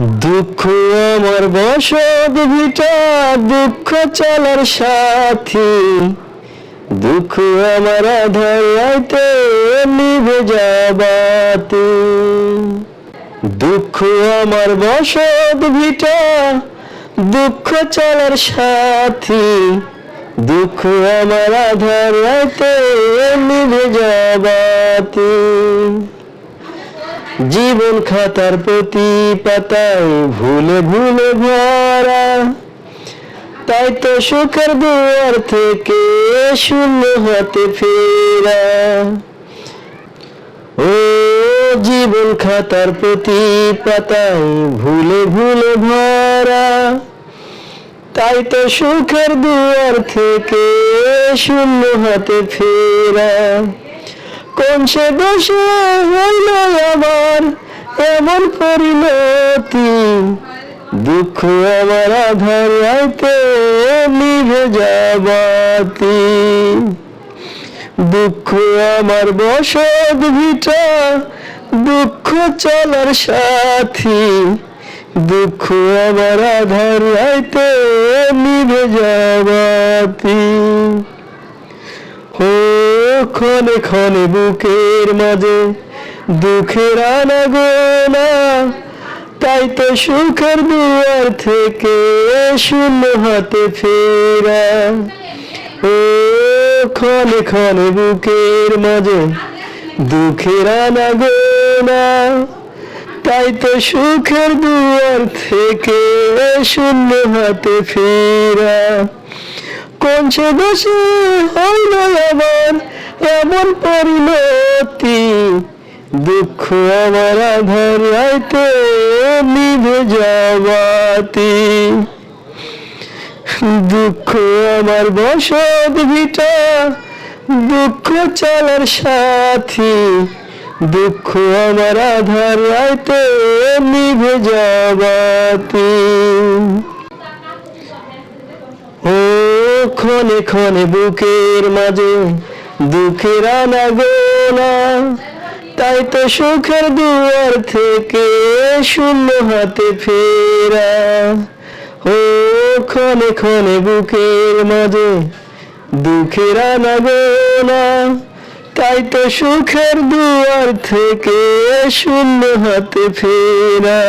দুঃখ আমার বসত ভিটা, দুঃখ চলার সাথী। দুঃখ আমার আধার রাইতে নিভে যাবাতি। দুঃখ আমার বসত ভিটা, দুঃখ চলার সাথী। দুঃখ আমার আধার রাইতে নিভে যাবাতি। জীবন খাতার প্রতি পাতায় ভুলে ভুলে ভরা। তাই তো সুখের দুয়ার থেকে শূন্য হাতে ফেরা। ও জীবন খাতার প্রতি পাতায় ভুলে ভুলে ভরা। তাই তো সুখের দুয়ার থেকে শূন্য হাতে ফেরা। কোন সে দোষে হইল আমার এমন পরিণতি দুঃখ আমার আধার রাইতে নিভে যাবাতি। দুঃখ আমার বসত ভিটা, দুঃখ চলার সাথী। দুঃখ আমার আধার রাইতে নিভে যাবাতি। ক্ষণে ক্ষণে বুকের মাঝে দুঃখের আনাগোনা। তাই তো সুখের দুয়ার থেকে শূন্য হাতে ফেরা। ও ক্ষণে ক্ষণে বুকের মাঝে দুঃখের আনা আনাগোনা। তাই তো সুখের দুয়ার থেকে শূন্য হাতে ফেরা। কোন সে দোষে হইল আমার? এমন পরিণতি? দুঃখ আমার আধার রাইতে নিভে যাবাতি দুঃখ আমার বসত ভিটা, দুঃখ চলার সাথী। দুঃখ আমার আধার রাইতে নিভে যাবাতি ও ক্ষণে ক্ষণে বুকের মাঝে দুঃখের আনাগোনা, তাই তো সুখের দুয়ার থেকে শূন্য হাতে ফেরা। ও ক্ষণে ক্ষণে বুকের মাঝে দুঃখের আনাগোনা, তাই তো সুখের দুয়ার থেকে শূন্য হাতে ফেরা।